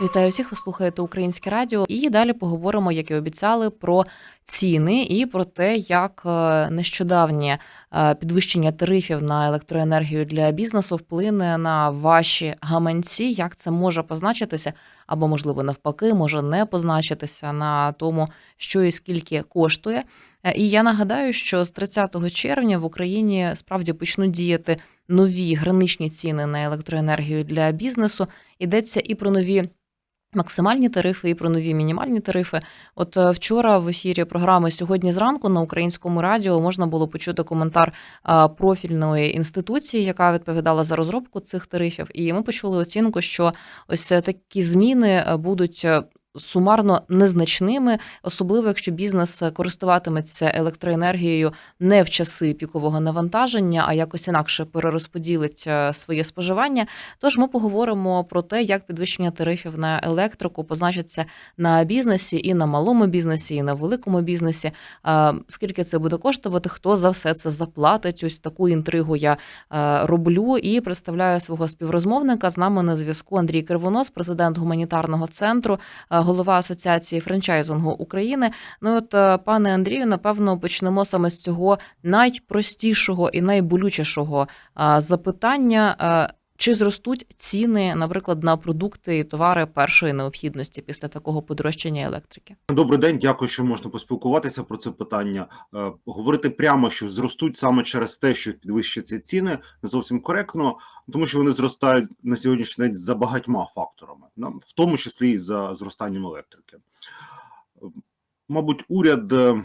Вітаю всіх, ви слухаєте Українське Радіо. І далі поговоримо, як і обіцяли, про ціни і про те, як е, нещодавнє е, підвищення тарифів на електроенергію для бізнесу вплине на ваші гаманці, як це може позначитися, або, можливо, навпаки, може не позначитися на тому, що і скільки коштує. Е, І я нагадаю, що з 30 червня в Україні справді почнуть діяти нові граничні ціни на електроенергію для бізнесу. Йдеться і про нові максимальні тарифи, і про нові мінімальні тарифи. От е, вчора в ефірі програми сьогодні зранку на українському радіо можна було почути коментар е, профільної інституції, яка відповідала за розробку цих тарифів. І ми почули оцінку, що ось е, такі зміни будуть. Е, Сумарно незначними, особливо якщо бізнес користуватиметься електроенергією не в часи пікового навантаження, а якось інакше перерозподілить е, своє споживання. Тож ми поговоримо про те, як підвищення тарифів на електрику позначиться на бізнесі і на малому бізнесі, і на великому бізнесі. Е, Скільки це буде коштувати? Хто за все це заплатить? Ось таку інтригу я е, роблю і представляю свого співрозмовника. З нами на зв'язку Андрій Кривонос, президент гуманітарного центру, е, голова асоціації франчайзингу України. Ну от, е, пане Андрію, напевно, почнемо саме з цього найпростішого і найболючішого е, запитання. Чи зростуть ціни, наприклад, на продукти і товари першої необхідності після такого подорожчання електрики? Добрий день, дякую, що можна поспілкуватися про це питання. Е, Говорити прямо, що зростуть саме через те, що підвищаться ціни, не зовсім коректно, тому що вони зростають на сьогоднішній день за багатьма факторами, в тому числі і за зростанням електрики. Мабуть, уряд е,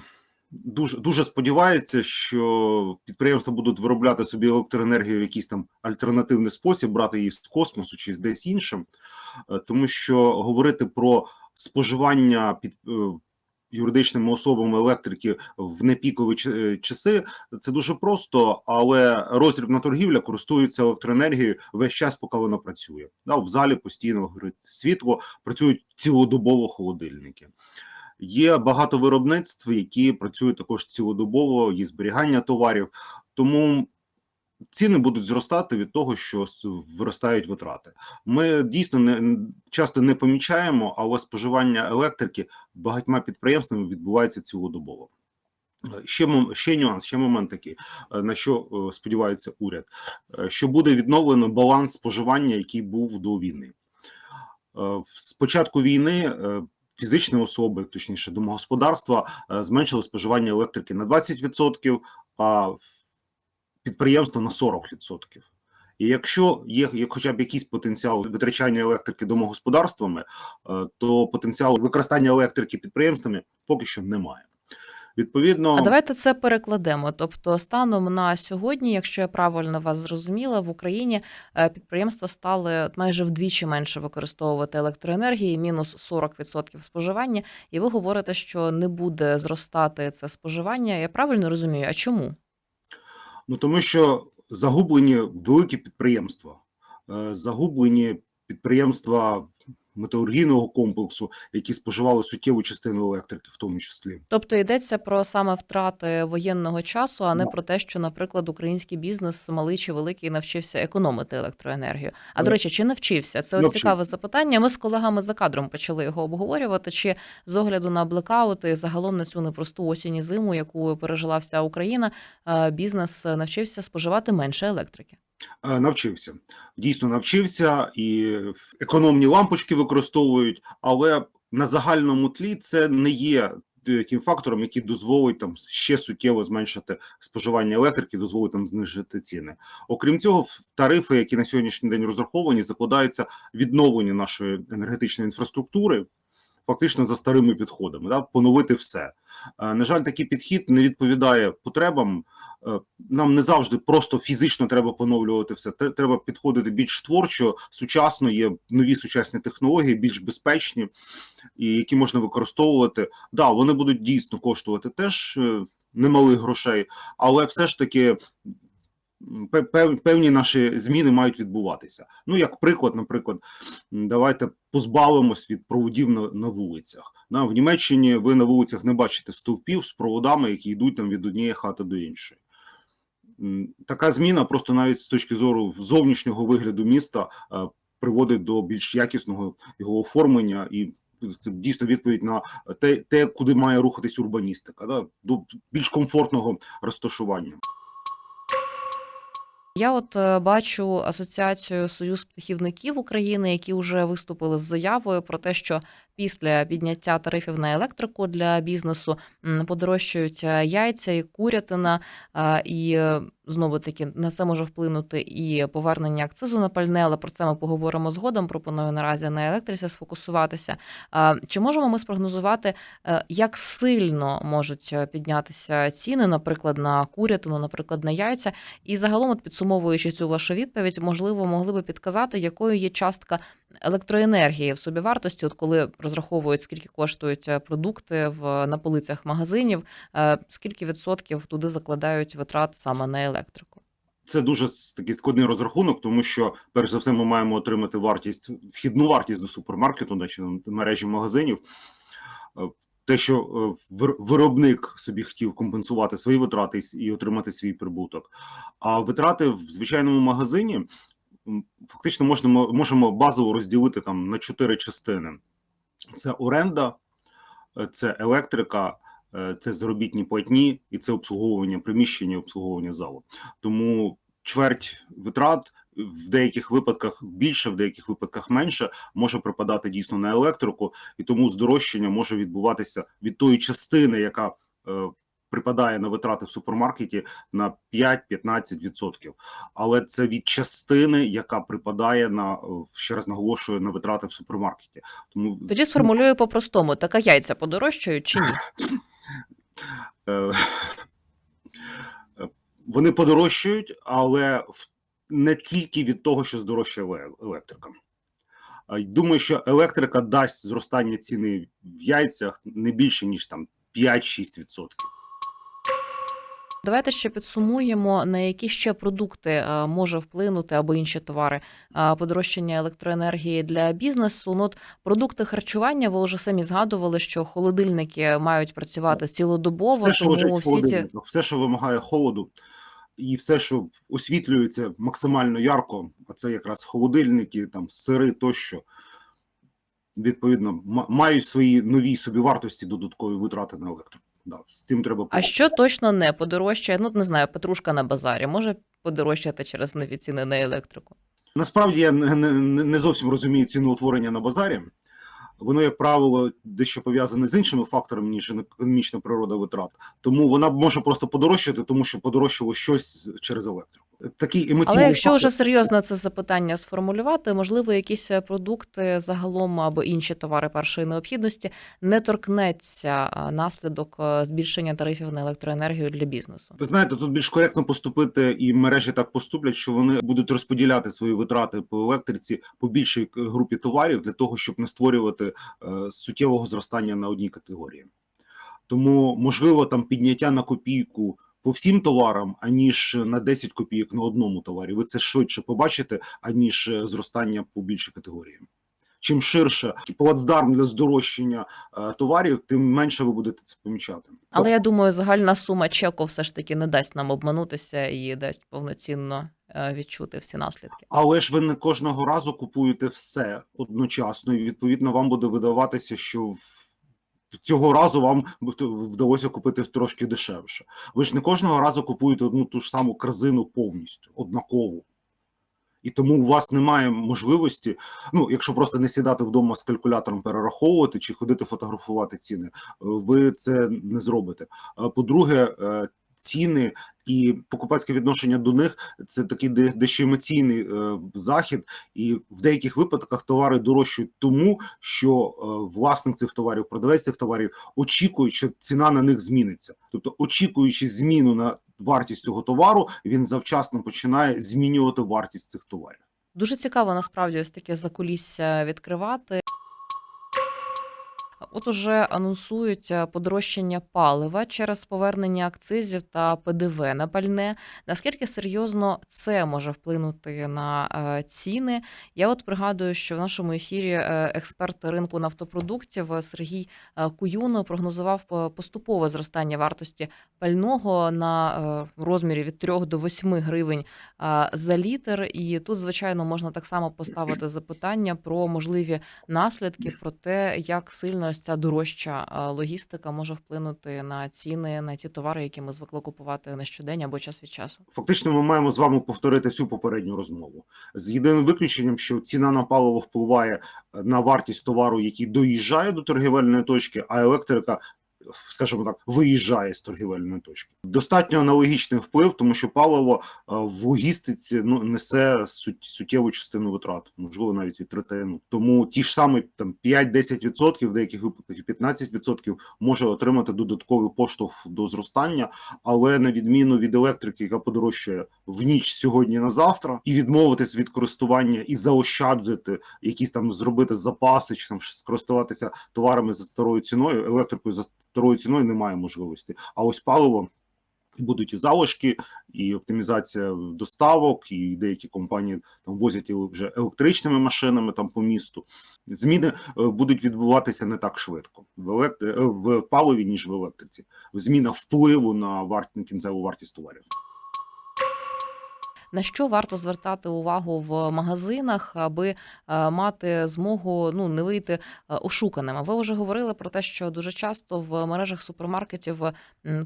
дуже дуже сподівається, що підприємства будуть виробляти собі електроенергію в якийсь там альтернативний спосіб, брати її з космосу чи десь іншим, Е, тому що говорити про споживання під е, юридичними особами електрики в непікові е, часи це дуже просто, але роздрібна торгівля користується електроенергією весь час, поки вона працює. Да, в залі постійно горить світло, працюють цілодобово холодильники. Є багато виробництв, які працюють також цілодобово, є зберігання товарів, тому ціни будуть зростати від того, що виростають витрати. Ми дійсно не часто не помічаємо, але споживання електрики багатьма підприємствами відбувається цілодобово. Ще ще нюанс, ще момент такий, е, на що е, сподівається уряд, е, що буде відновлено баланс споживання, який був до війни. Е, З початку війни фізичні особи, точніше домогосподарства, е, зменшили споживання електрики на 20%, а підприємства на 40%. І якщо є, хоча б якийсь потенціал витрачання електрики домогосподарствами, е, то потенціал використання електрики підприємствами поки що немає. Відповідно, А давайте це перекладемо. Тобто, станом на сьогодні, якщо я правильно вас зрозуміла, в Україні е, підприємства стали майже вдвічі менше використовувати електроенергії, мінус 40% споживання. І ви говорите, що не буде зростати це споживання. Я правильно розумію? А чому? Ну тому що загублені великі підприємства, е, загублені підприємства металургійного комплексу, які споживали суттєву частину електрики, в тому числі. Тобто йдеться про саме втрати воєнного часу, а не Да. про те, що, наприклад, український бізнес, малий чи великий, навчився економити електроенергію. А до Е, речі, чи навчився? Це от цікаве запитання. Ми з колегами за кадром почали його обговорювати. Чи з огляду на блекаути, загалом на цю непросту осінь і зиму, яку пережила вся Україна, е, бізнес навчився споживати менше електрики. Е, Навчився. Дійсно навчився, і економні лампочки використовують, але на загальному тлі це не є е, тим фактором, який дозволить там ще суттєво зменшити споживання електрики, дозволить там знижити ціни. Окрім цього, тарифи, які на сьогоднішній день розраховані, закладаються відновлення нашої енергетичної інфраструктури. Фактично за старими підходами, да, поновити все. Е, На жаль, такий підхід не відповідає потребам Е, нам не завжди просто фізично треба поновлювати все. Треба підходити більш творчо, сучасно. Є нові сучасні технології, більш безпечні, і які можна використовувати. Да, вони будуть дійсно коштувати теж е, немалих грошей, але все ж таки. Певні наші зміни мають відбуватися. Ну, як приклад, наприклад, давайте позбавимось від проводів на, на вулицях. На, в Німеччині ви на вулицях не бачите стовпів з проводами, які йдуть там від однієї хати до іншої. Така зміна просто навіть з точки зору зовнішнього вигляду міста е, приводить до більш якісного його оформлення і. Це дійсно відповідь на те, те, куди має рухатись урбаністика, да? до більш комфортного розташування. Я от е, бачу асоціацію Союз птахівників України, які вже виступили з заявою про те, що після підняття тарифів на електрику для бізнесу м, подорожчають е, яйця і курятина, і е, знову таки на це може вплинути і повернення акцизу на пальне, але про це ми поговоримо згодом. Пропоную наразі на електриці сфокусуватися. Чи можемо ми спрогнозувати, е, як сильно можуть піднятися ціни, наприклад, на курятину, наприклад, на яйця? І загалом, от підсумовуючи цю вашу відповідь, можливо, могли би підказати, якою є частка електроенергії в собівартості, от коли розраховують, скільки коштують е, продукти в на полицях магазинів, е, скільки відсотків туди закладають витрат саме на електрику? Це дуже такий складний розрахунок, тому що перш за все ми маємо отримати вартість, вхідну вартість до супермаркету, чи до мережі магазинів. Е, Те, що виробник собі хотів компенсувати свої витрати і отримати свій прибуток. А витрати в звичайному магазині фактично можна можемо базово розділити там на чотири частини: це оренда, е, це електрика, е, це заробітні платні і це обслуговування приміщення, обслуговування залу. Тому чверть витрат в деяких випадках більше, в деяких випадках менше може припадати дійсно на електрику, і тому здорожчання може відбуватися від тої частини, яка е, припадає на витрати в супермаркеті на 5-15%. Але це від частини, яка припадає на ще раз наголошую на витрати в супермаркеті. Тому Тоді сформулюю по-простому: така яйця подорожчають чи ні? Е, вони подорожчають, але не тільки від того, що здорожчає електрика. Думаю, що електрика дасть зростання ціни в яйцях не більше, ніж там 5-6%. Давайте ще підсумуємо, на які ще продукти е, може вплинути або інші товари е, подорожчання електроенергії для бізнесу. Ну, от продукти харчування, ви вже самі згадували, що холодильники мають працювати цілодобово, Все, тому в всі ці все, що вимагає холоду, і все, що освітлюється максимально ярко, а це якраз холодильники, там сири тощо, відповідно, мають свої нові собівартості додаткові витрати на електрику. Да, з цим треба А що точно не подорожчає? Ну не знаю, петрушка на базарі може подорожчати через нові ціни на електрику. Насправді я не, не, не зовсім розумію ціноутворення на базарі. Воно, як правило, дещо пов'язане з іншими факторами, ніж економічна природа витрат. Тому вона може просто подорожчати, тому що подорожчало щось через електрику. Такий емоційний Але якщо вже серйозно це запитання сформулювати, можливо, якісь е, продукти загалом або інші товари першої необхідності не торкнеться наслідок е, збільшення тарифів на електроенергію для бізнесу. Ви знаєте, тут більш коректно поступити, і мережі так поступлять, що вони будуть розподіляти свої витрати по електриці по більшій групі товарів для того, щоб не створювати е, суттєвого зростання на одній категорії. Тому можливо там підняття на копійку по всім товарам, аніж на 10 копійок на одному товарі. Ви це швидше побачите, аніж е, зростання по більшій категорії. Чим ширше плацдарм для здорожчання е, товарів, тим менше ви будете це помічати. Але я думаю, загальна сума чеку все ж таки не дасть нам обманутися і дасть повноцінно е, відчути всі наслідки. Але ж ви не кожного разу купуєте все одночасно, і відповідно вам буде видаватися, що в- цього разу вам вдалося купити трошки дешевше. Ви ж не кожного разу купуєте одну ту ж саму корзину повністю, однакову. І тому у вас немає можливості, ну якщо просто не сідати вдома з калькулятором перераховувати чи ходити фотографувати ціни, е, ви це не зробите. Е, По-друге, е, ціни і покупецьке відношення до них це такий де- дещо емоційний е, захід, і в деяких випадках товари дорожчають тому, що е, власник цих товарів, продавець цих товарів очікує, що ціна на них зміниться. Тобто, очікуючи зміну на вартість цього товару, він завчасно починає змінювати вартість цих товарів. Дуже цікаво насправді ось таке закулісся відкривати. От уже анонсують е, подорожчання палива через повернення акцизів та ПДВ на пальне. Наскільки серйозно це може вплинути на е, ціни? Я от пригадую, що в нашому ефірі е, експерт ринку нафтопродуктів Сергій Куюно прогнозував поступове зростання вартості пального на розмірі від 3 до 8 гривень за літр. І тут, звичайно, можна так само поставити запитання про можливі наслідки, про те, як сильно ось ця дорожча е, логістика може вплинути на ціни на ті товари, які ми звикли купувати на щодень або час від часу. Фактично, ми маємо з вами повторити всю попередню розмову з єдиним виключенням, що ціна на паливо впливає на вартість товару, який доїжджає до торгівельної точки, а електрика. Скажімо так, виїжджає з торгівельної точки. Достатньо аналогічний вплив, тому що паливо е, в логістиці ну несе сут, суттєву частину витрат, можливо, навіть і третину. Тому ті ж самі там 5-10%, в деяких випадках і 15% може отримати додатковий поштовх до зростання, але на відміну від електрики, яка подорожчає в ніч сьогодні на завтра, і відмовитись від користування і заощадити якісь там зробити запаси чи там скористуватися товарами за старою ціною, електрикою за старою ціною немає можливості. А ось паливо. Будуть і залишки, і оптимізація доставок, і деякі компанії там возять вже електричними машинами там по місту. Зміни е, будуть відбуватися не так швидко в електри... е, в паливі, ніж в електриці. Зміна впливу на варт... кінцеву вартість товарів. На що варто звертати увагу в магазинах, аби е, мати змогу ну не вийти е, ошуканими? Ви вже говорили про те, що дуже часто в мережах супермаркетів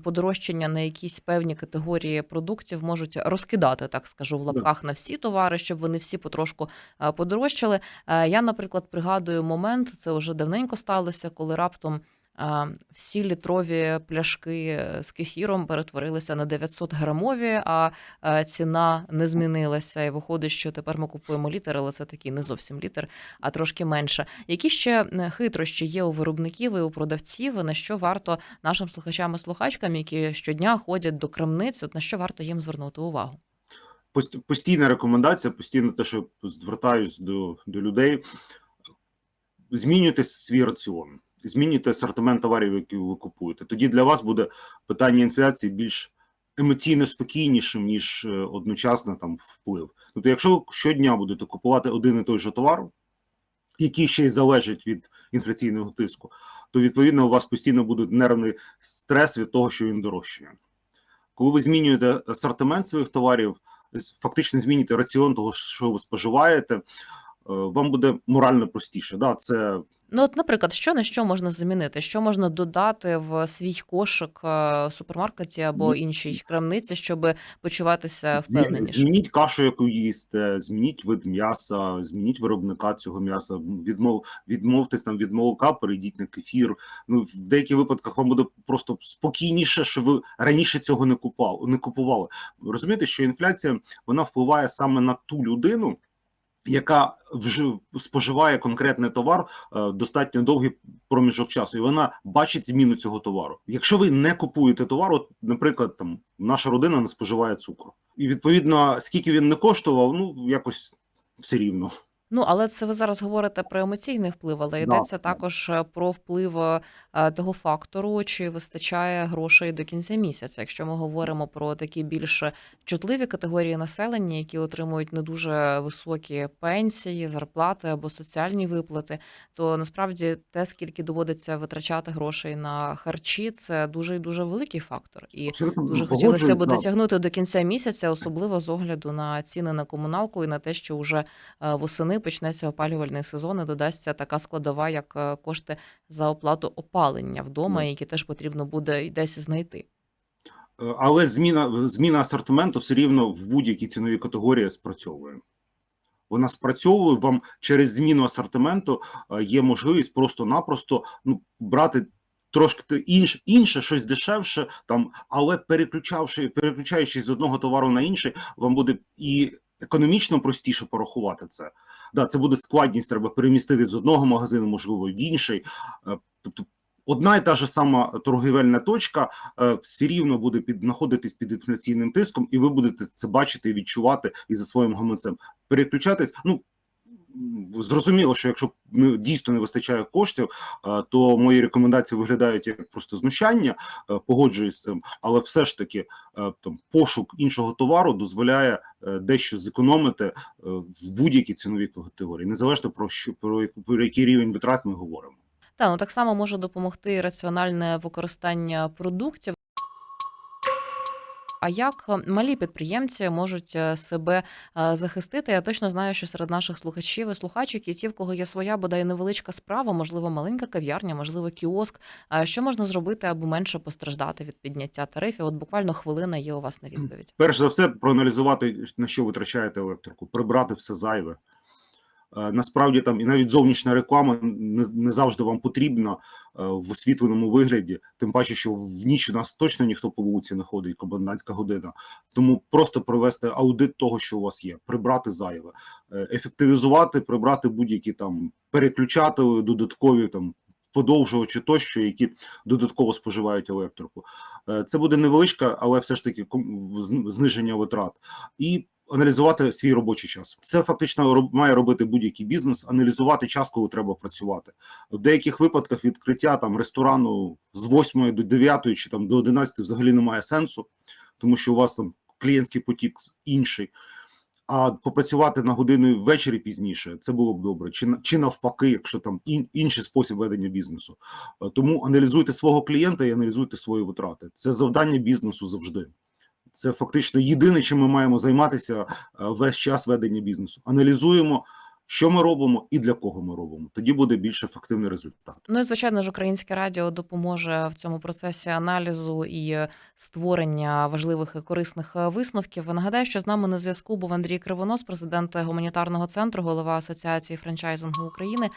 подорожчання на якісь певні категорії продуктів можуть розкидати, так скажу, в лапках на всі товари, щоб вони всі потрошку е, подорожчали. Я, наприклад, пригадую момент, це вже давненько сталося, коли раптом. А, Всі літрові пляшки з кефіром перетворилися на 900 грамові, а е, ціна не змінилася, і виходить, що тепер ми купуємо літр, але це такий не зовсім літр, а трошки менше. Які ще хитрощі є у виробників і у продавців, на що варто нашим слухачам і слухачкам, які щодня ходять до крамниць, от на що варто їм звернути увагу? Постійна рекомендація, постійно те, що звертаюсь до, до людей. Змінюйте свій раціон, змінюйте асортимент товарів, які ви купуєте. Тоді для вас буде питання інфляції більш емоційно спокійнішим, ніж е, одночасно там вплив. Тобто, якщо ви щодня будете купувати один і той же товар, який ще й залежить від інфляційного тиску, то відповідно у вас постійно буде нервний стрес від того, що він дорожчає. Коли ви змінюєте асортимент своїх товарів, фактично зміните раціон того, що ви споживаєте, вам буде морально простіше. Да, це Ну, от, наприклад, що на що можна замінити? Що можна додати в свій кошик е, в супермаркеті або іншій крамниці, щоб почуватися впевненіше? Змініть кашу, яку їсте, змініть вид м'яса, змініть виробника цього м'яса. Відмов відмовтесь там від молока, перейдіть на кефір. Ну в деяких випадках вам буде просто спокійніше, що ви раніше цього не купав, не купували. Розумієте, що інфляція вона впливає саме на ту людину. Яка вже споживає конкретний товар е, достатньо довгий проміжок часу, і вона бачить зміну цього товару. Якщо ви не купуєте товар, от, наприклад, там наша родина не споживає цукру, і відповідно, скільки він не коштував, ну якось все рівно. Ну, але це ви зараз говорите про емоційний вплив, але йдеться да. також е, про вплив е, того фактору, чи вистачає грошей до кінця місяця. Якщо ми говоримо про такі більш чутливі категорії населення, які отримують не дуже високі пенсії, зарплати або соціальні виплати, то насправді те, скільки доводиться витрачати грошей на харчі, це дуже і дуже великий фактор. І Абсолютно Дуже хотілося б дотягнути до кінця місяця, особливо з огляду на ціни на комуналку і на те, що вже е, восени почнеться опалювальний сезон і додасться така складова, як е, кошти за оплату опалення вдома, Ну. які теж потрібно буде десь знайти. Е, Але зміна зміна асортименту все рівно в будь-якій ціновій категорії спрацьовує. Вона спрацьовує вам через зміну асортименту. е, Є можливість просто-напросто ну брати. Трошки інше, інше, щось дешевше, там, але переключавши, переключаючись з одного товару на інший, вам буде і економічно простіше порахувати це. Да, це буде складність, треба перемістити з одного магазину, можливо, в інший. Е, Тобто, одна і та ж сама торгівельна точка е, все рівно буде під знаходитись під інфляційним тиском, і ви будете це бачити і відчувати і за своїм гаманцем. Переключатись, ну зрозуміло, що якщо дійсно не вистачає коштів, е, то мої рекомендації виглядають як просто знущання, е, погоджуюсь з цим, але все ж таки там пошук іншого товару дозволяє дещо зекономити в будь-якій ціновій категорії, незалежно про що про який рівень витрат ми говоримо. Та ну так само може допомогти раціональне використання продуктів. А як е, малі підприємці можуть е, себе е, захистити? Я точно знаю, що серед наших слухачів і слухачок є ті, в кого є своя бодай невеличка справа, можливо, маленька кав'ярня, можливо, кіоск. А Що можна зробити, аби менше постраждати від підняття тарифів? От буквально хвилина є у вас на відповідь. Перш за все, проаналізувати на що витрачаєте електрику, прибрати все зайве. Е, Насправді там і навіть зовнішня реклама не, не завжди вам потрібна е, в освітленому вигляді. Тим паче, що в ніч у нас точно ніхто по вулиці не ходить, комендантська година. Тому просто провести аудит того, що у вас є, прибрати зайве, е, ефективізувати, прибрати будь-які там переключати додаткові там. Подовжувачі тощо, які додатково споживають електрику. Це буде невеличка, але все ж таки зниження витрат. І аналізувати свій робочий час. Це фактично має робити будь-який бізнес, аналізувати час, коли треба працювати. В деяких випадках відкриття там ресторану з 8 до 9 чи там до 11 взагалі немає сенсу, тому що у вас там клієнтський потік інший. А попрацювати на годину ввечері пізніше це було б добре, чи чи навпаки, якщо там ін, інший спосіб ведення бізнесу. Е, Тому аналізуйте свого клієнта і аналізуйте свої витрати. Це завдання бізнесу завжди. Це фактично єдине, чим ми маємо займатися е, весь час ведення бізнесу. Аналізуємо, що ми робимо і для кого ми робимо. Тоді буде більш ефективний результат. Ну і звичайно ж, українське радіо допоможе в цьому процесі аналізу і створення важливих і корисних висновків. Нагадаю, що з нами на зв'язку був Андрій Кривонос, президент гуманітарного центру, голова Асоціації франчайзингу України.